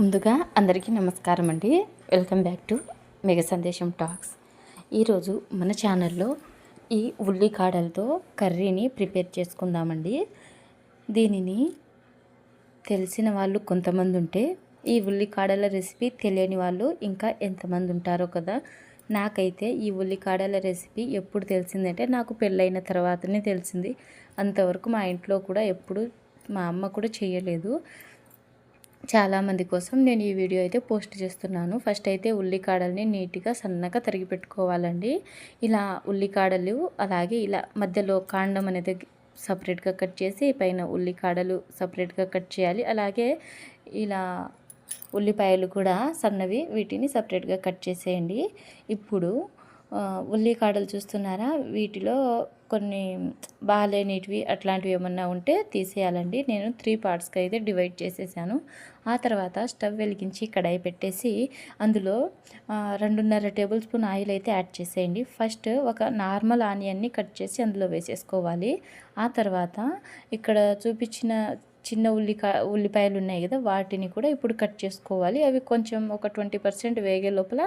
ముందుగా అందరికీ నమస్కారం అండి. వెల్కమ్ బ్యాక్ టు మెగ సందేశం టాక్స్ ఈరోజు మన ఛానల్లో ఈ ఉల్లికాడలతో కర్రీని ప్రిపేర్ చేసుకుందామండి. దీనిని తెలిసిన వాళ్ళు కొంతమంది ఉంటే ఈ ఉల్లికాడల రెసిపీ తెలియని వాళ్ళు ఇంకా ఎంతమంది ఉంటారో కదా నాకైతే ఈ ఉల్లికాడల రెసిపీ ఎప్పుడు తెలిసిందంటే నాకు పెళ్ళైన తర్వాతనే తెలిసింది. అంతవరకు మా ఇంట్లో కూడా ఎప్పుడు మా అమ్మ కూడా చేయలేదు. చాలామంది కోసం నేను ఈ వీడియో అయితే పోస్ట్ చేస్తున్నాను. ఫస్ట్ అయితే ఉల్లికాడల్ని నీట్గా సన్నగా తరిగి పెట్టుకోవాలండి. ఇలా ఉల్లికాడలు అలాగే ఇలా మధ్యలో కాండం అనేది సపరేట్గా కట్ చేసి పైన ఉల్లికాడలు సపరేట్గా కట్ చేయాలి. అలాగే ఇలా ఉల్లిపాయలు కూడా సన్నవి వీటిని సపరేట్గా కట్ చేసేయండి. ఇప్పుడు ఉల్లికాడలు చూస్తున్నారా? వీటిలో కొన్ని బాగాలేనిటివి అట్లాంటివి ఏమన్నా ఉంటే తీసేయాలండి. నేను త్రీ పార్ట్స్కి అయితే డివైడ్ చేసేసాను. ఆ తర్వాత స్టవ్ వెలిగించి కడాయి పెట్టేసి అందులో రెండున్నర టేబుల్ స్పూన్ ఆయిల్ అయితే యాడ్ చేసేయండి. ఫస్ట్ ఒక నార్మల్ ఆనియన్ని కట్ చేసి అందులో వేసేసుకోవాలి. ఆ తర్వాత ఇక్కడ చూపించిన చిన్న ఉల్లికా ఉల్లిపాయలు ఉన్నాయి కదా వాటిని కూడా ఇప్పుడు కట్ చేసుకోవాలి. అవి కొంచెం ఒక ట్వంటీ పర్సెంట్ వేగే లోపల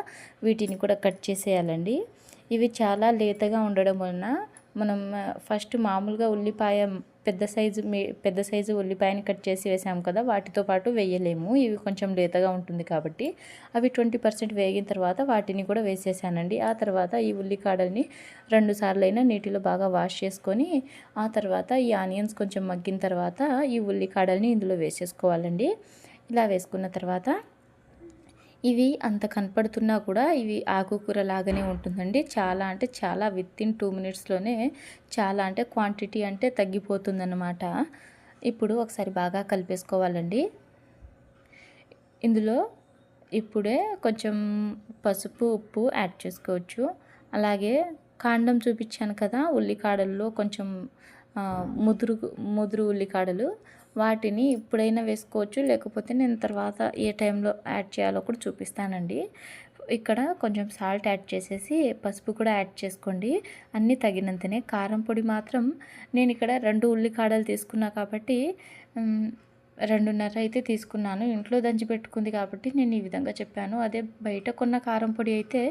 వీటిని కూడా కట్ చేసేయాలండి. ఇవి చాలా లేతగా ఉండడం వలన మనం ఫస్ట్ మామూలుగా ఉల్లిపాయ పెద్ద సైజు పెద్ద సైజు ఉల్లిపాయని కట్ చేసి వేసాం కదా వాటితో పాటు వేయలేము. ఇవి కొంచెం లేతగా ఉంటుంది కాబట్టి అవి ట్వంటీ పర్సెంట్ వేగిన తర్వాత వాటిని కూడా వేసేసానండి. ఆ తర్వాత ఈ ఉల్లికాడల్ని రెండు సార్లైనా నీటిలో బాగా వాష్ చేసుకొని ఆ తర్వాత ఈ ఆనియన్స్ కొంచెం మగ్గిన తర్వాత ఈ ఉల్లికాడల్ని ఇందులో వేసేసుకోవాలండి. ఇలా వేసుకున్న తర్వాత ఇవి అంత కనపడుతున్నా కూడా ఇవి ఆకుకూర లాగానే ఉంటుందండి. చాలా అంటే చాలా విత్ ఇన్ టూ మినిట్స్లోనే చాలా అంటే క్వాంటిటీ అంటే తగ్గిపోతుందన్నమాట. ఇప్పుడు ఒకసారి బాగా కలిపేసుకోవాలండి. ఇందులో ఇప్పుడే కొంచెం పసుపు ఉప్పు యాడ్ చేసుకోవచ్చు. అలాగే కాండం చూపించాను కదా ఉల్లికాడల్లో కొంచెం ముదురు ముదురు ఉల్లికాడలు. వాటిని ఇప్పుడైనా వేసుకోవచ్చు. లేకపోతే నేను తర్వాత ఏ టైంలో యాడ్ చేయాలో కూడా చూపిస్తానండి. ఇక్కడ కొంచెం సాల్ట్ యాడ్ చేసేసి పసుపు కూడా యాడ్ చేసుకోండి. అన్నీ తగినంతనే. కారం పొడి మాత్రం నేను ఇక్కడ రెండు ఉల్లికాడలు తీసుకున్నా కాబట్టి రెండున్నర అయితే తీసుకున్నాను. ఇంట్లో దంచి పెట్టుకుంది కాబట్టి నేను ఈ విధంగా చెప్పాను. అదే బయట కొన్న కారం పొడి అయితే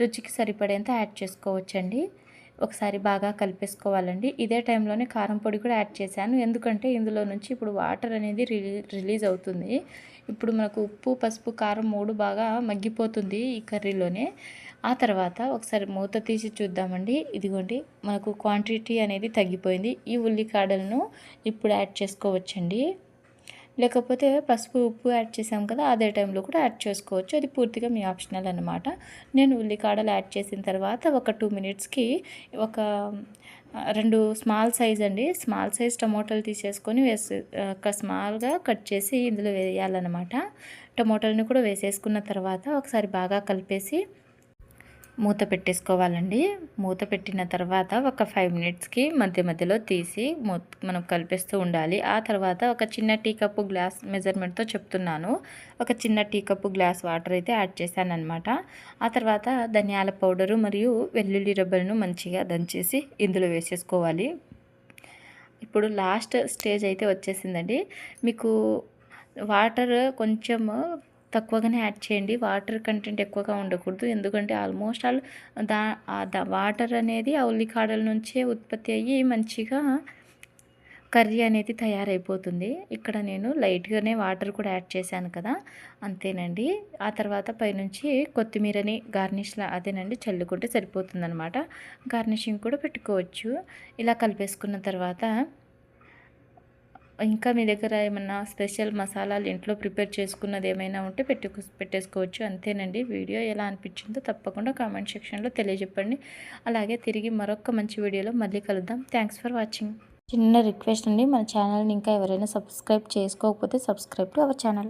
రుచికి సరిపడేంత యాడ్ చేసుకోవచ్చండి. ఒకసారి బాగా కలిపేసుకోవాలండి. ఇదే టైంలోనే కారం పొడి కూడా యాడ్ చేశాను. ఎందుకంటే ఇందులో నుంచి ఇప్పుడు వాటర్ అనేది రిలీజ్ అవుతుంది. ఇప్పుడు మనకు ఉప్పు పసుపు కారం మూడు బాగా మగ్గిపోతుంది ఈ కర్రీలోనే. ఆ తర్వాత ఒకసారి మూత తీసి చూద్దామండి. ఇదిగోండి మనకు క్వాంటిటీ అనేది తగ్గిపోయింది. ఈ ఉల్లికాడలను ఇప్పుడు యాడ్ చేసుకోవచ్చండి. లేకపోతే పసుపు ఉప్పు యాడ్ చేసాం కదా అదే టైంలో కూడా యాడ్ చేసుకోవచ్చు. అది పూర్తిగా మీ ఆప్షనల్ అనమాట నేను ఉల్లికాడలు యాడ్ చేసిన తర్వాత ఒక టూ మినిట్స్కి ఒక రెండు స్మాల్ సైజ్ అండి. స్మాల్ సైజ్ టమోటాలు తీసేసుకొని వేసి ఒక స్మాల్గా కట్ చేసి ఇందులో వేయాలన్నమాట. టమోటాలని కూడా వేసేసుకున్న తర్వాత ఒకసారి బాగా కలిపేసి మూత పెట్టేసుకోవాలండి. మూత పెట్టిన తర్వాత ఒక ఫైవ్ మినిట్స్కి మధ్య మధ్యలో తీసి మనం కలిపేస్తూ ఉండాలి. ఆ తర్వాత ఒక చిన్న టీ కప్పు గ్లాస్ మెజర్మెంట్తో చెప్తున్నాను. ఒక చిన్న టీ కప్పు గ్లాస్ వాటర్ అయితే యాడ్ చేశాను అనమాట ఆ తర్వాత ధనియాల పౌడరు మరియు వెల్లుల్లి రబ్బలను మంచిగా దంచేసి ఇందులో వేసేసుకోవాలి. ఇప్పుడు లాస్ట్ స్టేజ్ అయితే వచ్చేసిందండి. మీకు వాటర్ కొంచెము తక్కువగానే యాడ్ చేయండి. వాటర్ కంటెంట్ ఎక్కువగా ఉండకూడదు. ఎందుకంటే ఆల్మోస్ట్ ఆల్ దా వాటర్ అనేది ఆ ఉల్లికాడల నుంచే ఉత్పత్తి అయ్యి మంచిగా కర్రీ అనేది తయారైపోతుంది. ఇక్కడ నేను లైట్గానే వాటర్ కూడా యాడ్ చేశాను కదా. అంతేనండి. ఆ తర్వాత పైనుంచి కొత్తిమీరని గార్నిష్లా అదేనండి చల్లుకుంటే సరిపోతుందనమాట గార్నిషింగ్ కూడా పెట్టుకోవచ్చు. ఇలా కలిపేసుకున్న తర్వాత ఇంకా మీ దగ్గర ఏమన్నా స్పెషల్ మసాలాలు ఇంట్లో ప్రిపేర్ చేసుకున్నది ఏమైనా ఉంటే పెట్టు పెట్టేసుకోవచ్చు. అంతేనండి. వీడియో ఎలా అనిపించిందో తప్పకుండా కామెంట్ సెక్షన్లో తెలియజెప్పండి. అలాగే తిరిగి మరొక మంచి వీడియోలో మళ్ళీ కలుద్దాం. Thanks for watching. చిన్న రిక్వెస్ట్ అండి. మన ఛానల్ని ఇంకా ఎవరైనా సబ్స్క్రైబ్ చేసుకోకపోతే సబ్స్క్రైబ్ టు అవర్ ఛానల్.